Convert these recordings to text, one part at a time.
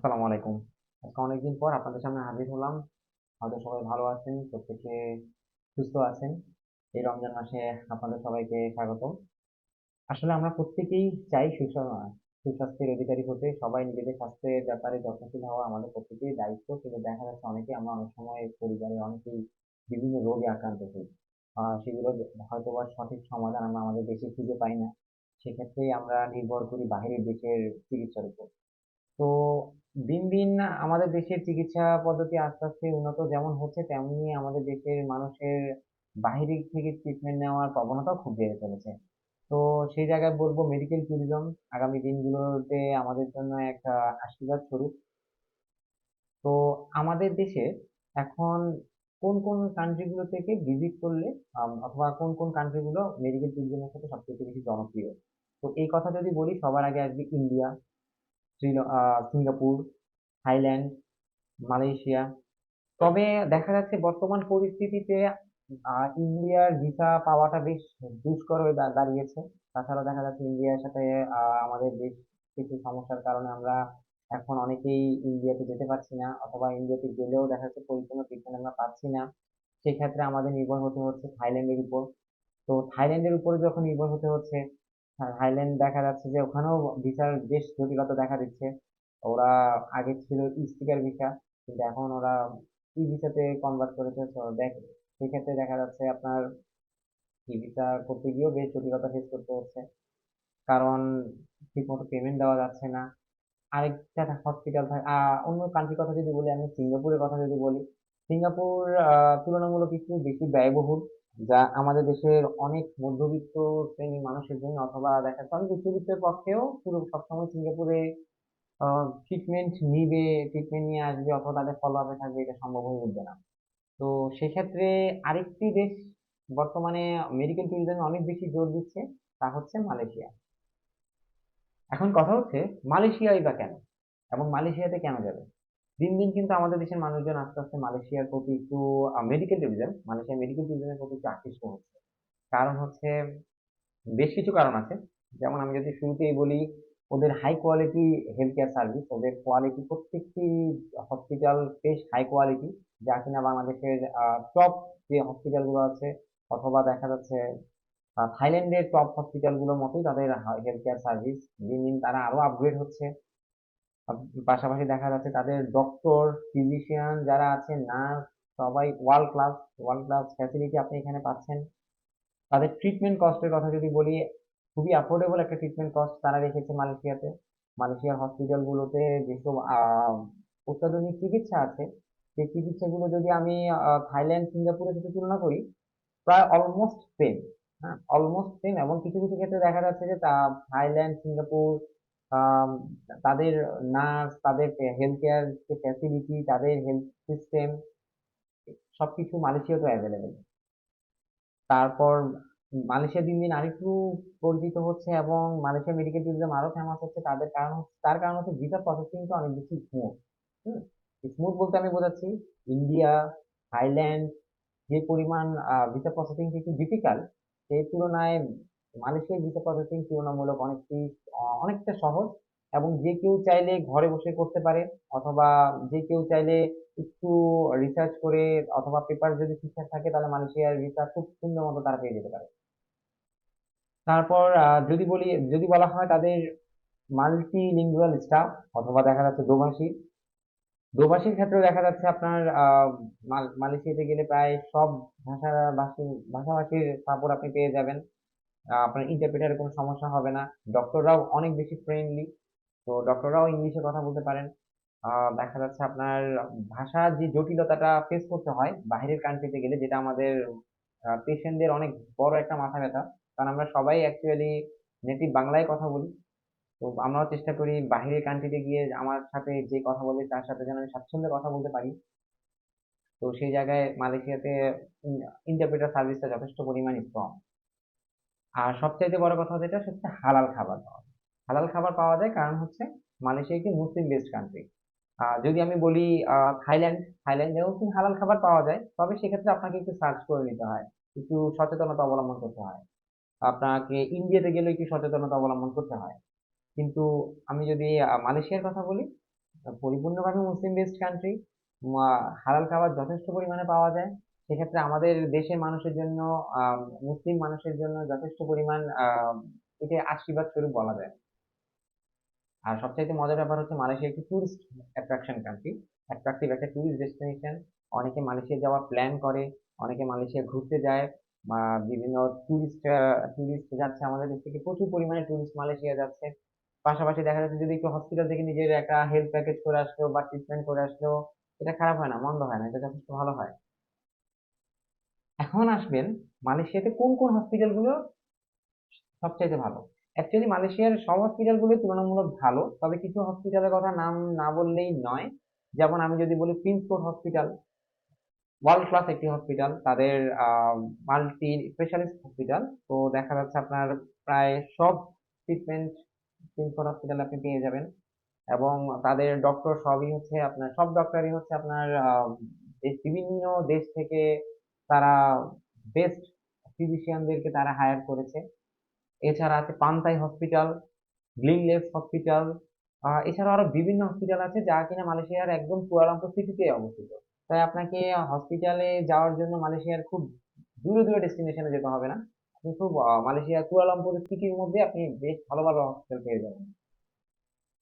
আসসালামু আলাইকুম। আজকে অনেকদিন পর আপনাদের সামনে হাজির হলাম। হয়তো সবাই ভালো আছেন, প্রত্যেকে সুস্থ আছেন। এই রমজান মাসে আপনাদের সবাইকে স্বাগত। আসলে আমরা প্রত্যেকেই চাই সুস্বাস্থ্য সুস্বাস্থ্যের অধিকারী হতে। সবাই নিজেদের স্বাস্থ্যের ব্যাপারে যত্নশীল হওয়া আমাদের প্রত্যেকেরই দায়িত্ব। কিন্তু দেখা যাচ্ছে অনেকে আমরা অনেক সময় পরিবারে অনেকেই বিভিন্ন রোগে আক্রান্ত হই। সেগুলো হয়তো বা সঠিক সমাধান আমরা আমাদের দেশে খুঁজে পাই না। সেক্ষেত্রে আমরা নির্ভর করি বাইরের দেশের চিকিৎসার উপর। তো দিন দিন আমাদের দেশের চিকিৎসা পদ্ধতি আস্তে আস্তে উন্নত যেমন হচ্ছে, তেমনি আমাদের দেশের মানুষের বাইরে থেকে ট্রিটমেন্ট নেওয়ার প্রবণতাও খুব বেড়ে চলেছে। তো সেই জায়গায় বলব মেডিকেল ট্যুরিজম আগামী দিনগুলোতে আমাদের জন্য একটা আশীর্বাদ স্বরূপ। তো আমাদের দেশে এখন কোন কোন কান্ট্রিগুলো থেকে ভিজিট করলে অথবা কোন কোন কান্ট্রিগুলো মেডিকেল ট্যুরিজমের সাথে সবচেয়ে বেশি জনপ্রিয়? তো এই কথা যদি বলি, সবার আগে আসবে ইন্ডিয়া সিঙ্গাপুর, থাইল্যান্ড, মালয়েশিয়া। তবে দেখা যাচ্ছে বর্তমান পরিস্থিতিতে ইন্ডিয়ার ভিসা পাওয়াটা বেশ দুষ্কর হয়ে দাঁড়িয়েছে। তাছাড়া দেখা যাচ্ছে ইন্ডিয়ার সাথে আমাদের বেশ কিছু সমস্যার কারণে আমরা এখন অনেকেই ইন্ডিয়াতে যেতে পারছি না, অথবা ইন্ডিয়াতে গেলেও দেখা যাচ্ছে পরিপূর্ণ ট্রিটমেন্ট আমরা পাচ্ছি না। সেক্ষেত্রে আমাদের নির্ভর হতে হচ্ছে থাইল্যান্ডের উপর। তো থাইল্যান্ডের উপরে যখন নির্ভর হতে হচ্ছে হ্যাঁ, থাইল্যান্ড দেখা যাচ্ছে যে ওখানেও ভিসার বেশ জটিলতা দেখা দিচ্ছে। ওরা আগে ছিল ই স্টিকার ভিসা কিন্তু এখন ওরা ই ভিসাতে কনভার্ট করেছে। তো দেখ সেক্ষেত্রে দেখা যাচ্ছে আপনার ই ভিসা করতে গিয়েও বেশ জটিলতা ফেস করতে হচ্ছে। কারণ ঠিকমতো পেমেন্ট দেওয়া যাচ্ছে না। আরেকটা হসপিটাল অন্য কান্ট্রির কথা যদি বলি আমি সিঙ্গাপুরের কথা যদি বলি সিঙ্গাপুর তুলনামূলক একটু বেশি ব্যয়বহুল। যা আমাদের দেশের অনেক মধ্যবিত্ত শ্রেণির মানুষের জন্য অথবা দেখা যাচ্ছে অনেক উচ্চবিত্তের পক্ষেও পুরো সবসময় সিঙ্গাপুরে ট্রিটমেন্ট নিবে ট্রিটমেন্ট নিয়ে আসবে অথবা তাদের ফলো আপে থাকবে, এটা সম্ভব হয়ে উঠবে না। তো সেক্ষেত্রে আরেকটি দেশ বর্তমানে মেডিকেল ট্যুরিজমে অনেক বেশি জোর দিচ্ছে, তা হচ্ছে মালয়েশিয়া। এখন কথা হচ্ছে মালয়েশিয়াই বা কেন? এবং মালয়েশিয়াতে কেন যাবে? দিন দিন কিন্তু আমাদের দেশের মানুষজন আস্তে আস্তে মালয়েশিয়ার প্রতি একটু মেডিকেল ট্যুরিজম মালয়েশিয়া মেডিকেল ট্যুরিজমের প্রতি একটু আকৃষ্ট হচ্ছে। কারণ হচ্ছে বেশ কিছু কারণ আছে। যেমন আমি যদি শুরুতেই বলি, ওদের high quality health care service ওদের কোয়ালিটি প্রত্যেকটি হসপিটাল বেশ হাই কোয়ালিটি যা কিনা বাংলাদেশের টপ যে হসপিটালগুলো আছে, অথবা দেখা যাচ্ছে থাইল্যান্ডের টপ হসপিটালগুলোর মতোই তাদের হেলথ কেয়ার সার্ভিস দিন দিন তারা আরও আপগ্রেড হচ্ছে। পাশাপাশি দেখা যাচ্ছে তাদের ডক্টর ফিজিশিয়ান যারা আছে নার্স সবাই world class world class facility আপনি এখানে পাচ্ছেন। তাদের ট্রিটমেন্ট কস্টের কথা যদি বলি, খুবই অ্যাফোর্ডেবল একটা ট্রিটমেন্ট কস্ট তারা রেখেছে মালয়েশিয়াতে। মালয়েশিয়ার হসপিটালগুলোতে যেসব অত্যাধুনিক চিকিৎসা আছে, সেই চিকিৎসাগুলো যদি আমি থাইল্যান্ড, সিঙ্গাপুরের সাথে তুলনা করি, প্রায় অলমোস্ট সেম হ্যাঁ অলমোস্ট সেম এবং কিছু কিছু ক্ষেত্রে দেখা যাচ্ছে যে তা, থাইল্যান্ড, সিঙ্গাপুর তাদের নার্স, তাদের হেলথ কেয়ার যে ফ্যাসিলিটি তাদের হেলথ সিস্টেম সবকিছু মালয়েশিয়াতে অ্যাভেলেবেল তারপর মালয়েশিয়া দিন দিন আরেকটু পরিচিত হচ্ছে এবং মালয়েশিয়া মেডিকেল ট্যুরিজম আরও ফেমাস হচ্ছে। তাদের কারণ তার কারণ হচ্ছে ভিসা প্রসেসিংটা অনেক বেশি স্মুথ হুম? স্মুথ বলতে আমি বোঝাচ্ছি ইন্ডিয়া থাইল্যান্ড যে পরিমাণ ভিসা প্রসেসিং একটু ডিফিকাল্ট সেই তুলনায় মালয়েশিয়ার ভিসা প্রসেসিং তুলনামূলক অনেকটি, অনেকটা সহজ এবং যে কেউ চাইলে ঘরে বসে করতে পারে অথবা যে কেউ চাইলে একটু রিসার্চ করে অথবা পেপার যদি ঠিকঠাক থাকে তাহলে মালয়েশিয়ার ভিসা খুব সুন্দর মতো তারা পেয়ে যেতে পারে। তারপর যদি বলি, যদি বলা হয় তাদের মাল্টিলিঙ্গুয়াল স্টাফ অথবা দেখা যাচ্ছে দোভাষী। দোভাষীর ক্ষেত্রেও দেখা যাচ্ছে আপনার মালয়েশিয়াতে গেলে প্রায় সব ভাষা, ভাষী, ভাষাভাষীর সাপোর্ট আপনি পেয়ে যাবেন। আপনার ইন্টারপ্রেটারের কোনো সমস্যা হবে না। ডক্টররাও অনেক বেশি ফ্রেন্ডলি তো ডক্টররাও ইংলিশে কথা বলতে পারেন। দেখা যাচ্ছে আপনার ভাষার যে জটিলতাটা ফেস করতে হয় বাইরের কান্ট্রিতে গেলে, যেটা আমাদের পেশেন্টদের অনেক বড় একটা মাথা ব্যথা। কারণ আমরা সবাই অ্যাকচুয়ালি নেটিভ বাংলায় কথা বলি। তো আমরাও চেষ্টা করি বাহিরের কান্ট্রিতে গিয়ে আমার সাথে যে কথা বলে, তার সাথে যেন আমি স্বাচ্ছন্দ্যে কথা বলতে পারি। তো সেই জায়গায় মালয়েশিয়াতে ইন্টারপ্রেটার সার্ভিসটা যথেষ্ট পরিমাণ স্ট্রং আর সবচাইতে বড় কথা যেটা, সেটা হালাল খাবার পাওয়া যায়। হালাল খাবার পাওয়া যায় কারণ হচ্ছে মালয়েশিয়া একটি মুসলিম বেসড কান্ট্রি যদি আমি বলি থাইল্যান্ড, থাইল্যান্ডেও কিন্তু হালাল খাবার পাওয়া যায়, তবে সেক্ষেত্রে আপনাকে একটু সার্চ করে নিতে হয়, একটু সচেতনতা অবলম্বন করতে হয়। আপনাকে ইন্ডিয়াতে গেলে একটু সচেতনতা অবলম্বন করতে হয়। কিন্তু আমি যদি মালয়েশিয়ার কথা বলি, পরিপূর্ণভাবে মুসলিম বেসড কান্ট্রি হালাল খাবার যথেষ্ট পরিমাণে পাওয়া যায়। সেক্ষেত্রে আমাদের দেশের মানুষের জন্য, আহ, মুসলিম মানুষের জন্য যথেষ্ট পরিমাণ, আহ, একে আশীর্বাদ স্বরূপ বলা যায়। আর সবচাইতে মজার ব্যাপার হচ্ছে মালয়েশিয়া একটি টুরিস্ট অ্যাট্রাকশন কান্ট্রি অ্যাট্রাকটিভ একটা টুরিস্ট ডেস্টিনেশন অনেকে মালয়েশিয়া যাওয়ার প্ল্যান করে, অনেকে মালয়েশিয়া ঘুরতে যায়, বা বিভিন্ন টুরিস্ট টুরিস্ট যাচ্ছে আমাদের দেশ থেকে। প্রচুর পরিমাণে টুরিস্ট মালয়েশিয়া যাচ্ছে। পাশাপাশি দেখা যাচ্ছে যদি একটু হসপিটাল থেকে নিজের একটা হেলথ প্যাকেজ করে আসলো বা ট্রিটমেন্ট করে আসলো, এটা খারাপ হয় না, মন্দ হয় না, এটা যথেষ্ট ভালো হয়। এখন আসবেন, মালয়েশিয়াতে কোন কোন হসপিটালগুলো সবচাইতে ভালো? অ্যাকচুয়ালি মালয়েশিয়ার সব হসপিটালগুলো তুলনামূলক ভালো, তবে কিছু হসপিটালের কথা নাম না বললেই নয়। যেমন আমি যদি বলি প্রিন্স হসপিটাল ওয়ার্ল্ড ক্লাস একটি হসপিটাল তাদের মাল্টি স্পেশালিস্ট হসপিটাল তো দেখা যাচ্ছে আপনার প্রায় সব ট্রিটমেন্ট প্রিন্স কোর্ট হসপিটালে আপনি পেয়ে যাবেন। এবং তাদের ডক্টর সবই হচ্ছে আপনার, সব ডক্টরই হচ্ছে আপনার বিভিন্ন দেশ থেকে তারা বেস্ট ফিজিশিয়ানদেরকে তারা হায়ার করেছে। এছাড়া আছে পান্তাই হসপিটাল গ্লিনলেস হসপিটাল এছাড়া আরও বিভিন্ন হসপিটাল আছে যা কিনা মালয়েশিয়ার একদম কুয়ালালামপুর সিটিতে অবস্থিত। তাই আপনাকে হসপিটালে যাওয়ার জন্য মালয়েশিয়ার খুব দূরে দূরে ডেস্টিনেশনে যেতে হবে না। আপনি খুব মালয়েশিয়া কুয়ালালামপুর সিটির মধ্যে আপনি বেশ ভালো ভালো হসপিটাল পেয়ে যাবেন।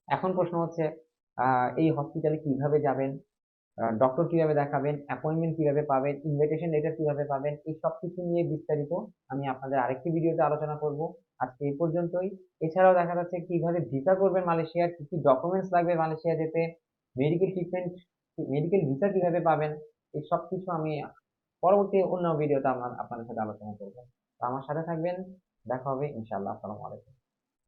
এখন প্রশ্ন হচ্ছে এই হসপিটালে কীভাবে যাবেন? ডক্টর কীভাবে দেখাবেন অ্যাপয়েন্টমেন্ট কীভাবে পাবেন ইনভিটেশন লেটার কীভাবে পাবেন এই সব কিছু নিয়ে বিস্তারিত আমি আপনাদের আরেকটি ভিডিওতে আলোচনা করব। আজকে এই পর্যন্তই। এছাড়াও দেখা যাচ্ছে কীভাবে ভিসা করবেন মালয়েশিয়ার কি কি ডকুমেন্টস লাগবে মালয়েশিয়া যেতে মেডিকেল ট্রিটমেন্ট মেডিকেল ভিসা কীভাবে পাবেন এই সব কিছু আমি পরবর্তী অন্য ভিডিওতে আমার আপনাদের সাথে আলোচনা করব। তো আমার সাথে থাকবেন দেখা হবে ইনশাআল্লাহ আসসালামু আলাইকুম।